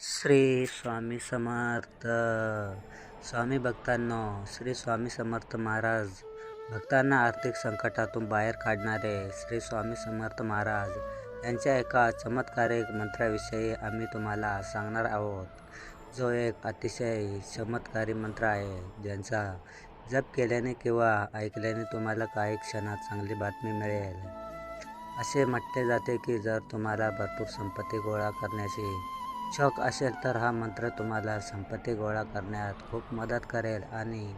श्री स्वामी समर्थ. स्वामी भक्तांनो श्री स्वामी समर्थ महाराज. भक्तांना आर्थिक संकटातून बाहेर काढणारे श्री स्वामी समर्थ महाराज यांच्या एका चमत्कारिक मंत्राविषयी आम्ही तुम्हाला सांगणार आहोत. जो एक अतिशय चमत्कारी मंत्र आहे ज्यांचा जप केल्याने किंवा ऐकल्याने तुम्हाला काही क्षणात चांगली बातमी मिळेल. असे म्हटले जाते की जर तुम्हाला भरपूर संपत्ती गोळा करण्याची शौक असेल तर हा मंत्र तुम्हाला संपत्ती गोळा करण्यात खूप मदत करेल आणि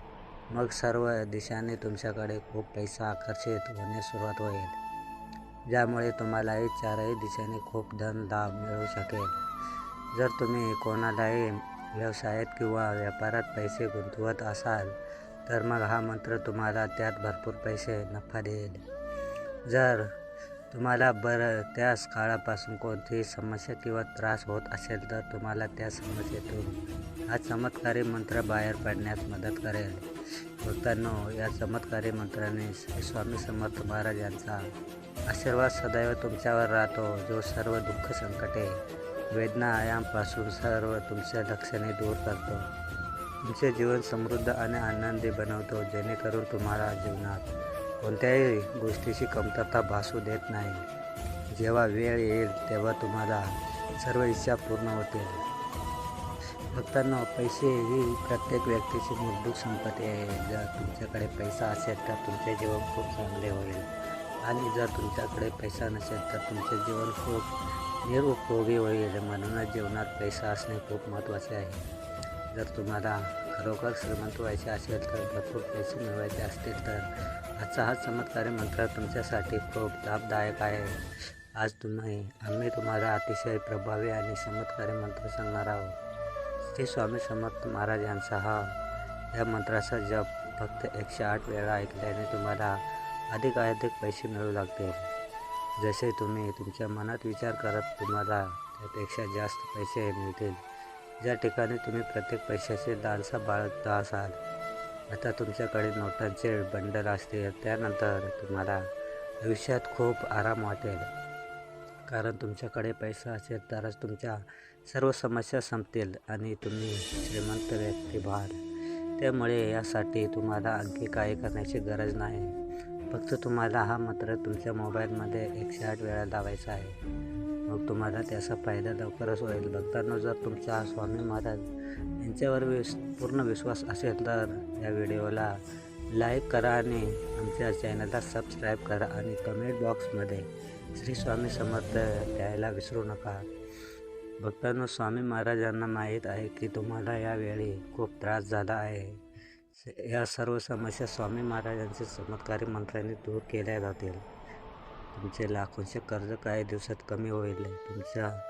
मग सर्व दिशाने तुमच्याकडे खूप पैसा आकर्षित होण्यास सुरुवात होईल ज्यामुळे तुम्हालाही चारही दिशेने खूप धन लाभ मिळू शकेल. जर तुम्ही कोणालाही व्यवसायात किंवा व्यापारात पैसे गुंतवत असाल तर मग हा मंत्र तुम्हाला त्यात भरपूर पैसे नफा देईल. जर तुम्हाला बरं त्याच काळापासून कोणतीही समस्या किंवा त्रास होत असेल तर तुम्हाला त्या समस्येतून हा चमत्कारी मंत्र बाहेर पडण्यास मदत करेल. भक्तांनो या चमत्कारी मंत्राने श्री स्वामी समर्थ महाराज यांचा आशीर्वाद सदैव तुमच्यावर राहतो. जो सर्व दुःख संकटे वेदना आयामपासून सर्व तुमच्या लक्षणे दूर करतो. तुमचे जीवन समृद्ध आणि आनंदी बनवतो. जेणेकरून तुम्हाला जीवनात कोणत्याही गोष्टीची कमतरता भासू देत नाही. जेव्हा वेळ येईल तेव्हा तुम्हाला सर्व इच्छा पूर्ण होतील. भक्तांना पैसे ही प्रत्येक व्यक्तीची मूलभूत संपत्ती आहे. जर तुमच्याकडे पैसा असेल तर तुमचे जीवन खूप चांगले होईल. आणि जर तुमच्याकडे पैसा नसेल तर तुमचे जीवन खूप निरुपयोगी होईल. म्हणूनच जीवनात पैसा असणे खूप महत्त्वाचे आहे. जर तुम्हाला खरोखर श्रीमंत व्हायचे असेल तर भरपूर पैसे मिळवायचे असतील तर आजचा हा चमत्कारी मंत्र तुमच्यासाठी खूप लाभदायक आहे. आज तुम्ही आम्ही तुम्हाला अतिशय प्रभावी आणि चमत्कारी मंत्र सांगणार आहोत. श्री स्वामी समर्थ महाराज यांचा हा या मंत्राचा जप फक्त एकशे आठ वेळा ऐकल्याने तुम्हाला अधिकाधिक पैसे मिळू लागतील. जसे तुम्ही तुमच्या मनात विचार करत तुम्हाला त्यापेक्षा जास्त पैसे मिळतील. ज्या ठिकाणी तुम्ही प्रत्येक पैशाचे लालसा बाळगता असाल आता तुमच्याकडे नोटांचे बंडल असतील त्यानंतर तुम्हाला आयुष्यात खूप आराम वाटेल. कारण तुमच्याकडे पैसा असेल तरच तुमच्या सर्व समस्या संपतील आणि तुम्ही श्रीमंत व्यक्ती व्हाल. त्यामुळे यासाठी तुम्हाला आणखी काही करण्याची गरज नाही. फक्त तुम्हाला हा मंत्र तुमच्या मोबाईलमध्ये एकशे आठ वेळा लावायचा आहे. मग तुम्हाला त्याचा फायदा लवकरच होईल. भक्तांनो जर तुमचा स्वामी महाराज यांच्यावर विस पूर्ण विश्वास असेल तर या व्हिडिओला लाईक करा आणि आमच्या चॅनलला सबस्क्राईब करा आणि कमेंट बॉक्समध्ये श्री स्वामी समर्थ द्यायला विसरू नका. भक्तांनो स्वामी महाराजांना माहीत आहे की तुम्हाला यावेळी खूप त्रास झाला आहे. या सर्व समस्या स्वामी महाराजांचे चमत्कारी मंत्राने दूर केल्या जातील. तुमचे लाखोंचे कर्ज काही दिवसात कमी होईल. तुमचा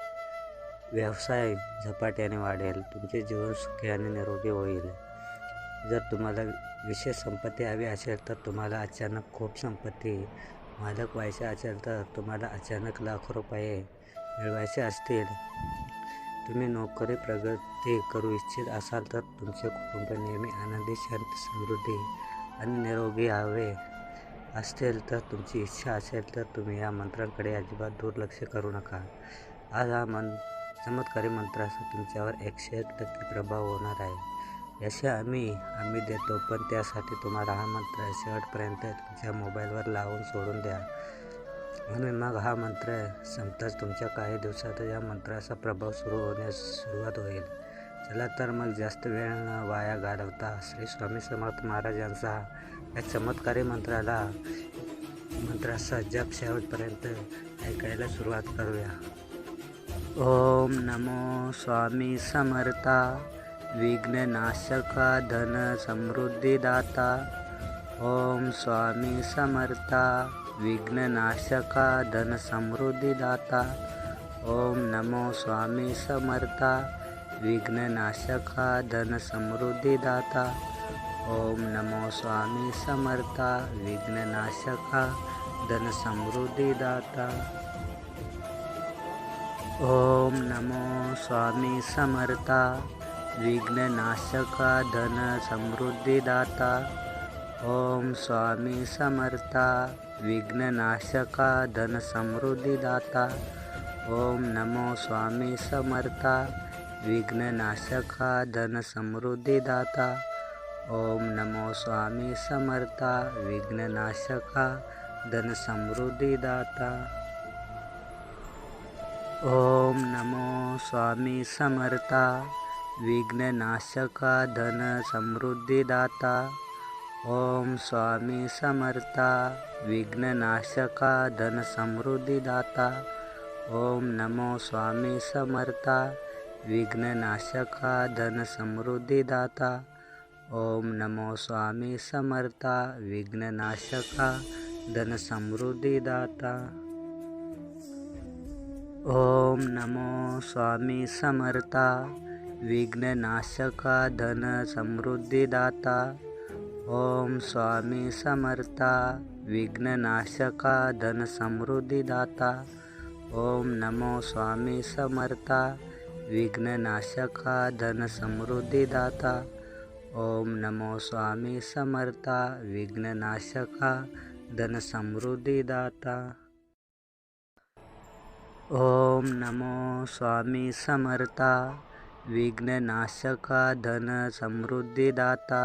व्यवसाय झपाट्याने वाढेल. तुमचे जीवन सुखी आणि निरोगी होईल. जर तुम्हाला विशेष संपत्ती हवी असेल तर तुम्हाला अचानक खूप संपत्ती मालक व्हायचे असेल तर तुम्हाला अचानक लाखो रुपये मिळवायचे असतील. तुम्ही नोकरी प्रगती करू इच्छित असाल तर तुमचे कुटुंब नेहमी आनंदी शांत समृद्धी आणि निरोगी हवे. असेल तर तुमची इच्छा असेल तर तुम्ही या मंत्रांकडे अजिबात दुर्लक्ष करू नका. आज हा मन चमत्कारी मंत्राचा तुमच्यावर एकशे एक टक्के प्रभाव होणार आहे. याचे आम्ही आम्ही देतो पण त्यासाठी तुम्हाला हा मंत्र शेवटपर्यंत तुमच्या मोबाईलवर लावून सोडून द्या. आणि मग हा मंत्र संपताच तुमच्या काही दिवसात या मंत्राचा प्रभाव सुरू होण्यास सुरुवात होईल. चला तर मग जास्त वेळ न वाया घालवता श्री स्वामी समर्थ महाराजांचा या चमत्कारी मंत्राला मंत्राचा जप शेवटपर्यंत ऐकायला सुरुवात करूया. ओम नमो स्वामी समर्था विघ्ननाशका धन समृद्धिदाता ओम स्वामी समर्था विघ्ननाशका धन समृद्धिदाता ओम नमो स्वामी समर्था विघ्ननाशका धन समृद्धिदाता ओम नमो स्वामी समर्था विघ्ननाशका धन समृद्धिदाता ओम नमो स्वामी समर्था विघ्ननाशका धन समृद्धिदाता ओम स्वामी समर्था विघ्ननाशका धन समृद्धिदाता ओम नमो स्वामी समर्था विघ्ननाशका धन समृद्धिदाता ॐ नमो स्वामी समर्था विघ्ननाशका धनसमृद्धिदाता। ॐ नमो स्वामी समर्था विघ्ननाशका धनसमृद्धिदाता। ॐ स्वामी समर्था विघ्ननाशका धनसमृद्धिदाता। ॐ नमो स्वामी समर्था विघ्ननाशका धनसमृद्धिदाता। ॐ नमो स्वामी समर्था विघ्ननाशका धनसमृद्धिदाता। ॐ नमो स्वामी समर्था विघ्ननाशका धनसमृद्धिदाता। ॐ स्वामी समर्था विघ्ननाशका धनसमृद्धिदाता। ॐ नमो स्वामी समर्था विघ्ननाशका धनसमृद्धिदाता। ओम नमो स्वामी समर्था विघ्ननाशका धन समृद्धिदाता ओम नमो स्वामी समर्था विघ्ननाशका धन समृद्धिदाता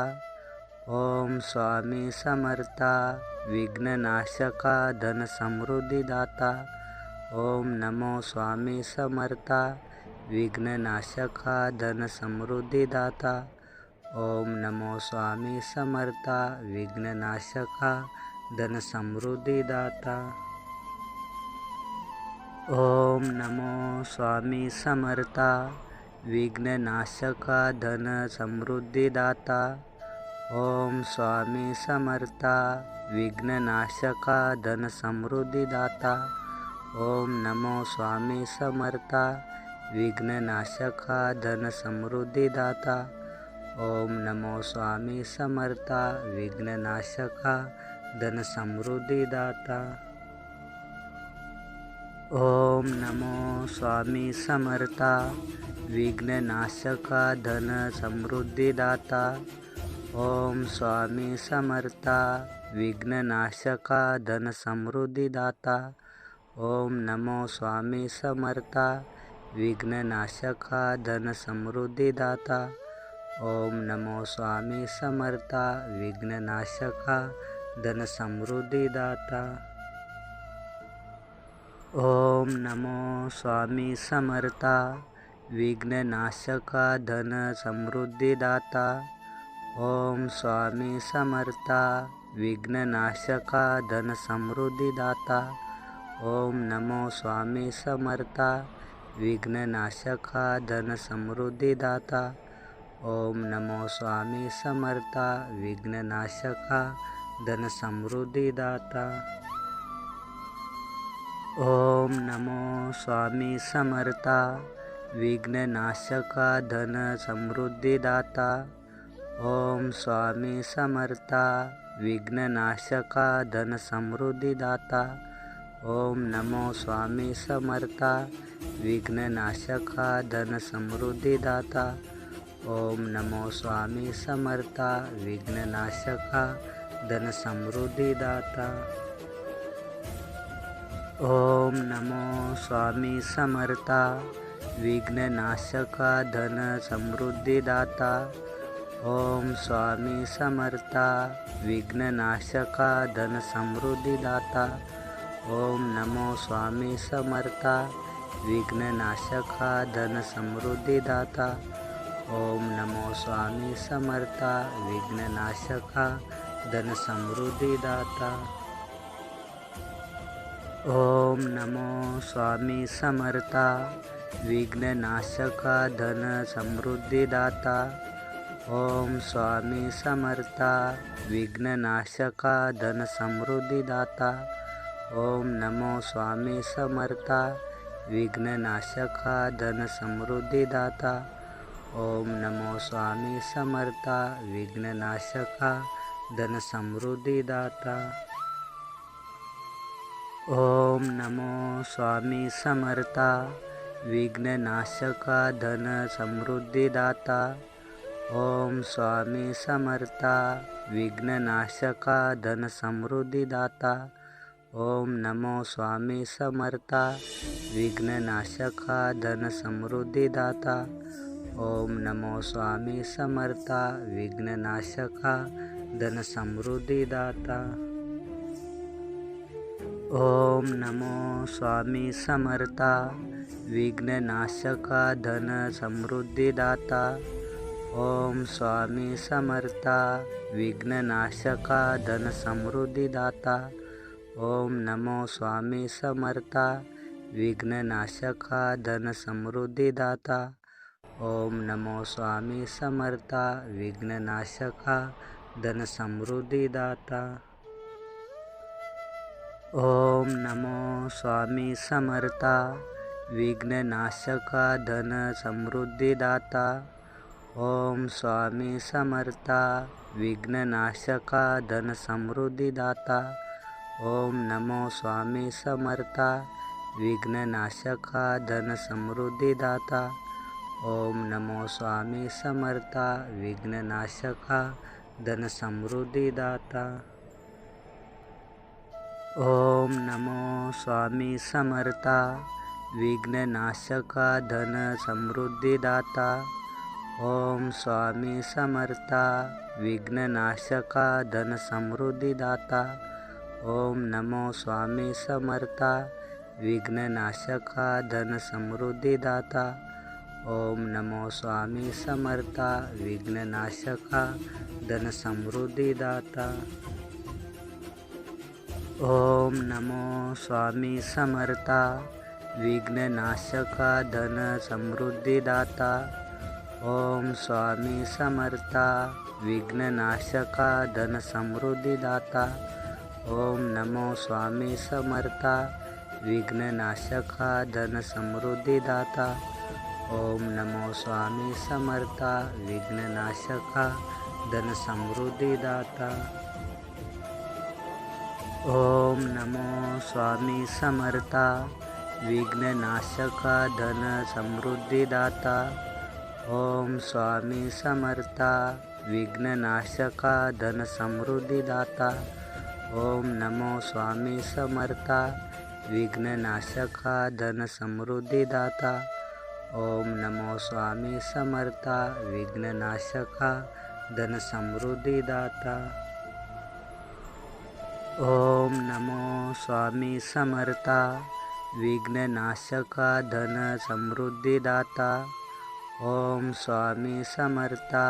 ओम स्वामी समर्था विघ्ननाशका धन समृद्धिदाता ओम नमो स्वामी समर्था विघ्ननाशका धन समृद्धिदाता ओम नमो स्वामी समर्था विघ्ननाशका धन समृद्धिदाता ओम नमो स्वामी समर्था विघ्ननाशका धन समृद्धिदाता ओम स्वामी समर्था विघ्ननाशका धन समृद्धिदाता ओम नमो स्वामी समर्था विघ्ननाशका धन समृद्धिदाता ओम नमो स्वामी समर्था विघ्ननाशका धन समृद्धिदाता ओम नमो स्वामी समर्था विघ्ननाशका धन समृद्धिदाता ओम स्वामी समर्था विघ्ननाशका धन समृद्धिदाता ओम नमो स्वामी समर्था विघ्ननाशका धन समृद्धिदाता ओम नमो स्वामी समर्था विघ्ननाशका धन समृद्धिदाता ओम नमो स्वामी समर्था विघ्ननाशका धन समृद्धिदाता ओम स्वामी समर्था विघ्ननाशका धन समृद्धिदाता ओम नमो स्वामी समर्था विघ्ननाशका धन ॐ नमो स्वामी समर्था विघ्ननाशका धनसमृद्धिदाता। ॐ नमो स्वामी समर्था विघ्ननाशका धनसमृद्धिदाता। ॐ स्वामी समर्था विघ्ननाशका धनसमृद्धिदाता। ॐ नमो स्वामी समर्था विघ्ननाशका धनसमृद्धिदाता। ओम नमो स्वामी समर्था विघ्ननाशका धन समृद्धिदाता ओम नमो स्वामी समर्था विघ्ननाशका धन समृद्धिदाता ओम स्वामी समर्था विघ्ननाशका धन समृद्धिदाता ओम नमो स्वामी समर्था विघ्ननाशका धन समृद्धिदाता ओम नमो स्वामी समर्था विघ्ननाशका धन समृद्धिदाता ओम नमो स्वामी समर्था विघ्ननाशका धन समृद्धिदाता ओम स्वामी समर्था विघ्ननाशका धन समृद्धिदाता ओम नमो स्वामी समर्था विघ्ननाशका धन समृद्धिदाता ओम नमो स्वामी समर्था विघ्ननाशका धन समृद्धिदाता ओम नमो स्वामी समर्था विघ्ननाशका धन समृद्धिदाता ओम स्वामी समर्था विघ्ननाशका धन समृद्धिदाता ओम नमो स्वामी समर्था विघ्ननाशका धनसमृद्धिदाता ओम नमो स्वामी समर्था विघ्ननाशका धनसमृद्धिदाता। ओम नमो स्वामी समर्था विघ्ननाशका धन समृद्धीदाता ओम स्वामी समर्था विघ्ननाशका धन समृद्धीदाता ओम नमो स्वामी समर्था विघ्ननाशका धन ॐ नमो स्वामी समर्था विघ्ननाशका धनसमृद्धिदाता। ॐ नमो स्वामी समर्था विघ्ननाशका धनसमृद्धिदाता। ॐ स्वामी समर्था विघ्ननाशका धनसमृद्धिदाता। ॐ नमो स्वामी समर्था विघ्ननाशका धनसमृद्धिदाता। ओम नमो स्वामी समर्था, विघ्ननाशका धन समृद्धीदाता ओम नमो स्वामी समर्था, विघ्ननाशका धन समृद्धीदाता ओम स्वामी समर्था, विघ्ननाशका धन समृद्धीदाता ओम नमो स्वामी समर्था, विघ्ननाशका धन समृद्धीदाता ओम नमो स्वामी समर्था विघ्ननाशका धन समृद्धीदाता ओम नमो स्वामी समर्था विघ्ननाशका धन समृद्धीदाता ओम स्वामी समर्था विघ्ननाशका धन समृद्धीदाता ओम नमो स्वामी समर्था विघ्ननाशका धन समृद्धीदाता ओम नमो स्वामी समर्था विघ्ननाशका धन समृद्धीदाता ओम नमो स्वामी समर्था विघ्ननाशका धन समृद्धीदाता ओम स्वामी समर्था विघ्ननाशका धन समृद्धीदाता ओम नमो स्वामी समर्था विघ्ननाशका धन ॐ नमो स्वामी समर्था विघ्ननाशका धनसमृद्धिदाता। ॐ नमो स्वामी समर्था विघ्ननाशका धनसमृद्धिदाता। ॐ स्वामी समर्था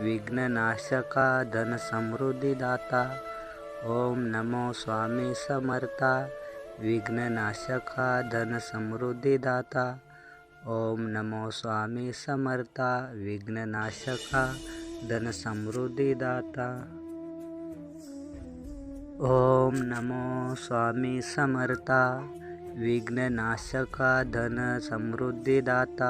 विघ्ननाशका धनसमृद्धिदाता। ॐ नमो स्वामी समर्था विघ्ननाशका धनसमृद्धिदाता। ॐ नमो स्वामी समर्था विघ्ननाशका धनसमृद्धिदाता। ॐ नमो स्वामी समर्था विघ्ननाशका धनसमृद्धिदाता।